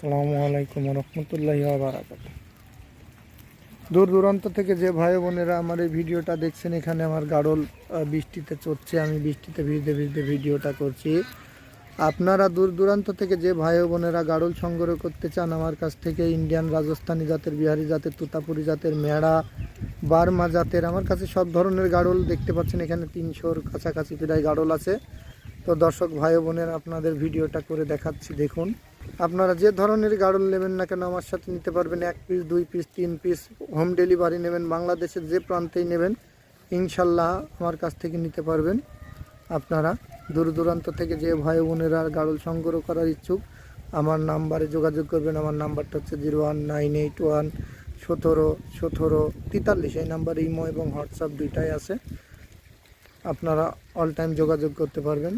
আসসালামু আলাইকুম রহমতুল্লাহি বারাকাত দূর দূরান্ত থেকে যে ভাই বোনেরা আমার এই ভিডিওটা দেখছেন, এখানে আমার গাড়ল বৃষ্টিতে চড়ছে, আমি বৃষ্টিতে ভিজতে ভিজতে ভিডিওটা করছি। আপনারা দূর দূরান্ত থেকে যে ভাই বোনেরা গাড়ল সংগ্রহ করতে চান, আমার কাছ থেকে ইন্ডিয়ান রাজস্থানী জাতের বিহারি জাতের তুতাপুরি জাতের মেড়া বার্মা জাতের, আমার কাছে সব ধরনের গাড়ল দেখতে পাচ্ছেন। এখানে তিনশোর কাছাকাছি প্রায় গাড়ল আছে। তো দর্শক ভাই বোনের, আপনাদের ভিডিওটা করে দেখাচ্ছি, দেখুন। আপনারা যে ধরনের গাড়ল নেবেন না কেন, আমার সাথে নিতে পারবেন এক পিস দুই পিস তিন পিস হোম ডেলিভারি নেবেন, বাংলাদেশের যে প্রান্তেই নেবেন, ইনশাল্লাহ আমার কাছ থেকে নিতে পারবেন। আপনারা দূর দূরান্ত থেকে যে ভাই বোনেরা গাড়ল সংগ্রহ করার ইচ্ছুক, আমার নাম্বারে যোগাযোগ করবেন। আমার নাম্বারটা হচ্ছে zero one nine eight one সতেরো সতেরো তেতাল্লিশ, এই নাম্বারে ইমো এবং হোয়াটসঅ্যাপ দুইটাই আছে। আপনারা অল টাইম যোগাযোগ করতে পারবেন।